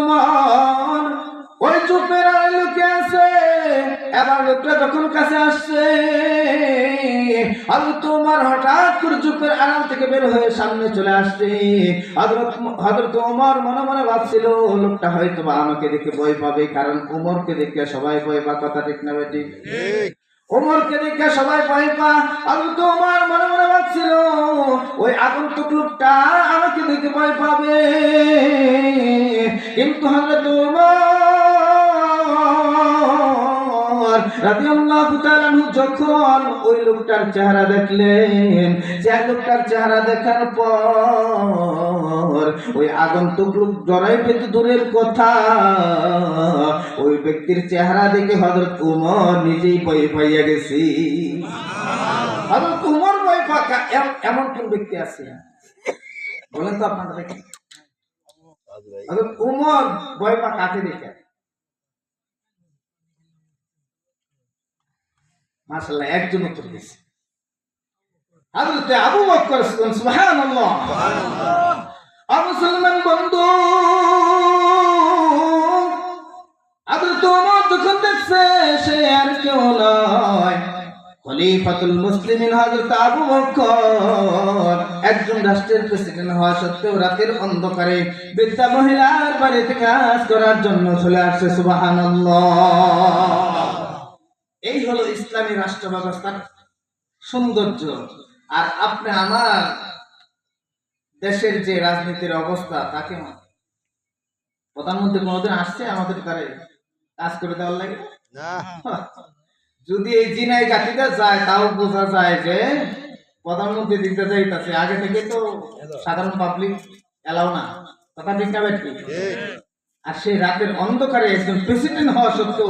উমর ওই আড়ালে লোকে আছে, এবার লোকটা যখন কাছে আসছে উমর হঠাৎ করে চুপের আড়াল থেকে বের হয়ে সামনে চলে আসছে। হজরত উমর মনে মনে ভাবছিল, লোকটা হয়তো বা আমাকে দেখে ভয় পাবে, কারণ উমরকে দেখে সবাই ভয় পা কথা ঠিক না বেটি ওমরকে দেখে সবাই ভয় পা আমি তো আমার মনে মনে ভাবছিল, ওই আগন্তুক লোকটা আমাকে দেখে ভয় পাবে। কিন্তু তাআলা আনহু যখন ওই লোকটার চেহারা দেখলেন, যে লোকটার চেহারা দেখার পর ওই আগন্তুক লোক জড়াই পেতে দূরের কথা। ওই ব্যক্তির চেহারা দেখে হযরত উমর নিজেই ভয় পাইয়া গেছি। হযরত উমর ভয় পাকা এমন কোন ব্যক্তি আছে? বলেন তো আপনারা দেখেন হযরত উমর ভয় পা কাকে দেখে? মাশাআল্লাহ, একজন উত্তর দিয়েছে। হযরত আবু বকর সুবহানাল্লাহ। আবু সালমান বন্ধু হযরত ওমর যখন দেখছে, সে আর কেউ নয়। খলিফাতুল মুসলিমিন হযরত আবু বকর, একজন রাষ্ট্রের প্রেসিডেন্ট হওয়া সত্ত্বেও রাতের অন্ধকারে বৃদ্ধা মহিলার বাড়িতে কাজ করার জন্য চলে আসছে, সুবহানাল্লাহ। এই হলো ইসলামী রাষ্ট্র ব্যবস্থার সৌন্দর্য। আর আপনি আমার দেশের যে রাজনীতির অবস্থা তাকে মা- প্রধানমন্ত্রী কোনোদিন আসছে আমাদের ঘরে কাজ করে দেওয়ার লাগে? যদি এই জিনাই গাঠিতে যায় তাও বোঝা যায় যে প্রধানমন্ত্রী দিতে যাইতাছে। আগে থেকে তো সাধারণ পাবলিক এলাও না। কথা ঠিক। না আর সেই রাতের অন্ধকারে একজন প্রেসিডেন্ট হওয়া সত্ত্বেও